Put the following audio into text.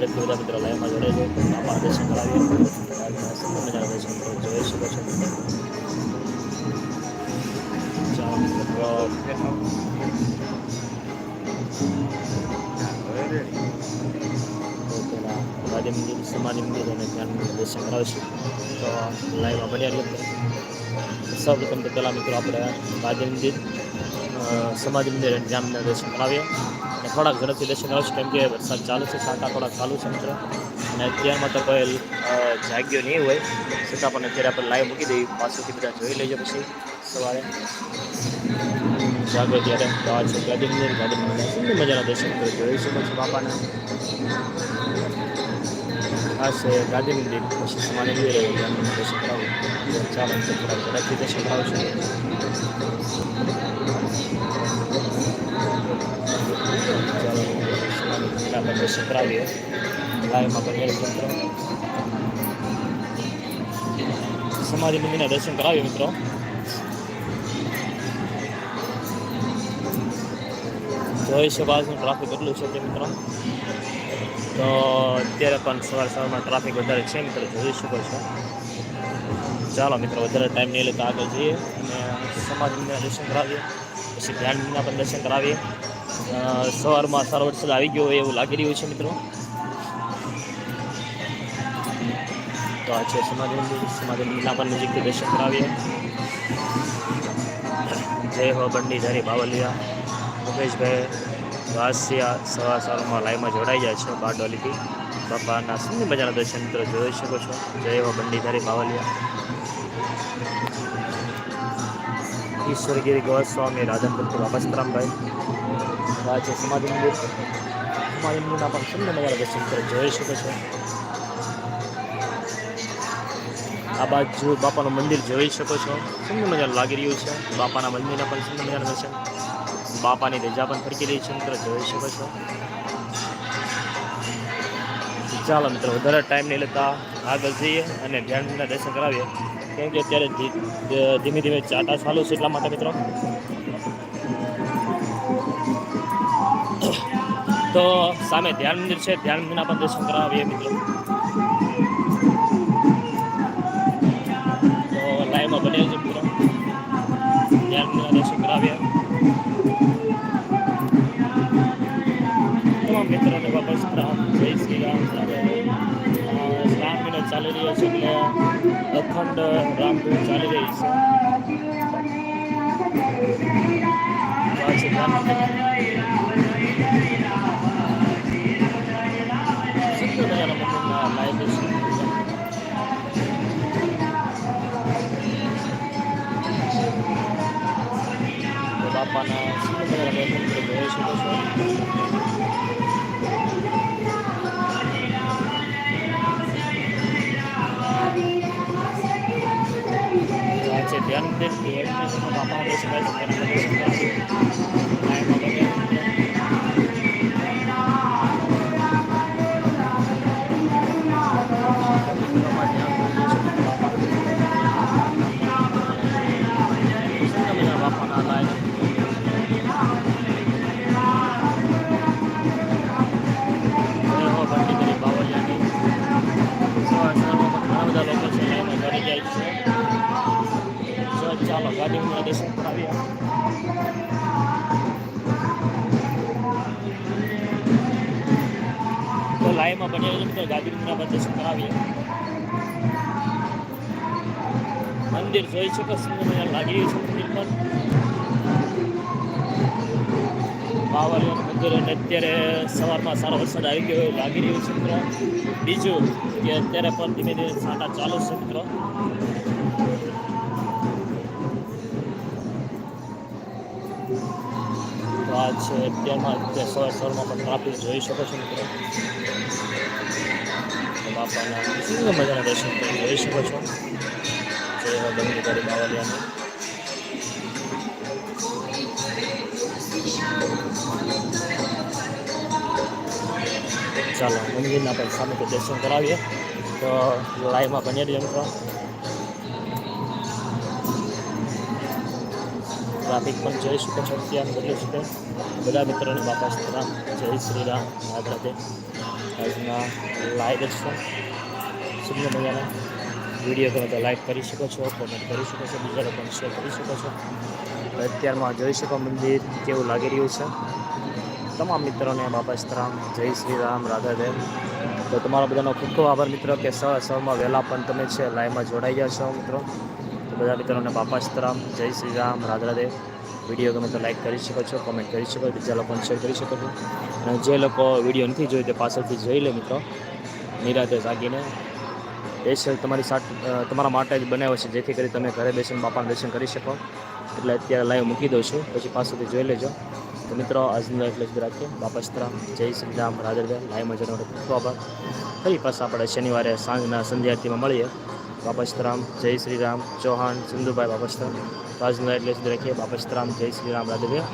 ઝડપથી બધા મિત્રો લાઈવમાં જોડે છે બાપા દર્શન કરાવીએ સુંદર મજાના દર્શન મિત્રો જોઈ શકો છો ચાલો મિત્રો તો પેલા ગાંધી મંદિર સમાધિ મંદિર અને ધ્યાન મંદિર દર્શન કરાવશું તો લાઈવમાં બન્યા રહ્યો સૌપ્રથમ તો પહેલાં મિત્રો આપણે ગાંધી મંદિર સમાજ મંદિર અને જામના દર્શન કરાવીએ. અને થોડાક ઝડપથી દર્શન કરાવશું કેમ કે વરસાદ ચાલુ છે છાંટા થોડાક ચાલુ છે મિત્રો. અને અત્યારમાં તો કોઈ જાગ્યો નહીં હોય. છતાં પણ અત્યારે આપણે લાઈવ મૂકી દઈએ. પાછળથી બધા જોઈ લેજો પછી સવારે. જાગો ત્યારે તો છે ગાંધી મંદિર ગાંધી મંદિર સુંદર મજાના દર્શન કરી જોઈ શકો છો બાપાના? છે મંદિર, પછી સમાધિ મંદિર અને ધ્યાન દર્શન કરાવું ચાલો, તો થોડાક ઝડપથી દર્શન કરાવશું ચાલો સમાધિ મંદિરના પણ દર્શન કરાવીએ લાઈવમાં પણ મિત્રો સમાધિ મંદિરના દર્શન કરાવીએ, મિત્રો. જોઈ શકો આજનું ટ્રાફિક કેટલું છે તે મિત્રો. તો અત્યારે પણ સવાર સવારમાં ટ્રાફિક વધારે છે, મિત્રો, જોઈ શકો છો. ચાલો, મિત્રો, વધારે ટાઈમ નહીં લેતા આગળ જઈએ અને સમાજ મંદિરના દર્શન કરાવીએ. પછી ધ્યાન મંદિરના પણ દર્શન કરાવીએ. સવારમાં સારો વરસાદ આવી ગયો હોય એવું લાગી રહ્યું છે, મિત્રો. તો આ છે સમાજ મંદિર. સમાજ મંદિરના પણ નજીકથી દર્શન કરાવીએ. જય હો, બંડી ધારી બાવલિયા. મુકેશભાઈ વાસિયા સવા સાલમાં લાઈવમાં જોડાઈ જાય છે બારડોલીથી બાપાના સુંદર મજાના દર્શન મિત્રો જોઈ શકો છો. જય હો બંડીધારી બાવલિયા. ઈશ્વરગીરી ગોસ્વામી રાધનપુરથી બાપા સીતારામભાઈ આ સમાધિ મંદિર. સમાધિ મંદિરના પણ સુંદર મજાના દર્શન મિત્રો જોઈ શકો છો. આ બાજુ બાપાનું મંદિર જોઈ શકો છો. સુંદર મજાનું લાગી રહ્યું છે. બાપાના મંદિરના પણ સુંદર મજાના દર્શન. બાપાની ધજા પણ ફરકી છે મિત્રો, જોઈ શકો છો. ચાલો મિત્રો, વધારે ટાઈમ નહીં લેતા આગળ જઈએ અને ધ્યાનના દર્શન કરાવીએ. કેમ કે અત્યારે ધીમે ધીમે ચાટા ચાલુ છે એટલા માટે મિત્રો. તો સામે ધ્યાન મંદિર છે, ધ્યાન મંદિરના પણ દર્શન કરાવીએ મિત્રો. તો લાઈવમાં બને છે અખંડ રામધૂન ચાલી રહી છે તો આ છે ધ્યાન આ છે ધ્યાન મંદિર ધ્યાન મંદિરમાં બાપા તો લાઈવમાં બની રહેજો મિત્રો ગાદી બધે પણ દર્શન કરાવીએ મંદિર જોઈ શકો સુંદર મજાનું લાગી રહ્યું છે મંદિર પણ. બાવળિયાનું મંદિર અને અત્યારે સવારમાં સારો વરસાદ આવી ગયો એવું લાગી રહ્યું છે મિત્રો. બીજું કે અત્યારે પણ ધીમે ધીમે છાંટા ચાલુ છે મિત્રો. આ છે અત્યારમાં અત્યારે સવાર સવારમાં પણ ટ્રાફિક જોઈ શકો છો મિત્રો. બાપાના સુંદર મજાના દર્શન કરી જોઈ શકો છો. જય એવા બંધ કરી બાવળિયાની. ચાલો મંદિરના પણ સામે દર્શન કરાવીએ. તો લાઈવમાં બની રહેજો મિત્રો ટ્રાફિક પણ જય શકો છો અત્યારે બદલે છે બધા મિત્રોને બાપા સીતારામ જય શ્રી રામ. રાધે રાધે આજના લાઈવ જ છે. સુંદર મજાના વીડિયો તમે તો લાઈક કરી શકો છો કોમેન્ટ કરી શકો છો, બીજા લોકોને શેર કરી શકો છો. અત્યારમાં જોઈ શકો મંદિર કેવું લાગી રહ્યું છે. તમામ મિત્રોને બાપા રામ જય શ્રી રામ, રાધાદેવ. તો તમારા બધાનો ખૂબ ખૂબ આભાર મિત્રો કે સ સમાં વહેલા પણ તમે છે લાઈવમાં જોડાઈ ગયા છો મિત્રો. બધા મિત્રોને બાપા સીતારામ જય શ્રી રામ રાધરાદેવ વીડિયો ગમે તો લાઈક કરી શકો છો કોમેન્ટ કરી શકો બીજા લોકોને શેર કરી શકો છો. અને જે લોકો વીડિયો નથી જોઈ તે પાછળથી જોઈ લે મિત્રો. નિરાતે જાગીને. સ્પેશિયલ તમારી સાથે તમારા માટે જ બનાવ્યો છે, જેથી કરી તમે ઘરે બેસીને બાપાના દર્શન કરી શકો. એટલે અત્યારે લાઈવ મૂકી દઉં છું, પછી પાછળથી જોઈ લેજો. તો મિત્રો, આજની લાઈફ લખી રાખીએ. બાપા સીતારામ જય શ્રી રામ રાધરભાઈ લાઈવમાં ખૂબ ખૂબ આભાર. ફરી પાછા આપણે શનિવારે સાંજના સંધ્યાર્થીમાં મળીએ. બાપા સીતારામ જય શ્રી રામ ચૌહાણ, સિંધુભાઈ બાપા સીતારામ તો આજનો એટલે રાખીએ. બાપા સીતારામ જય શ્રી રામ રાધરભાઈ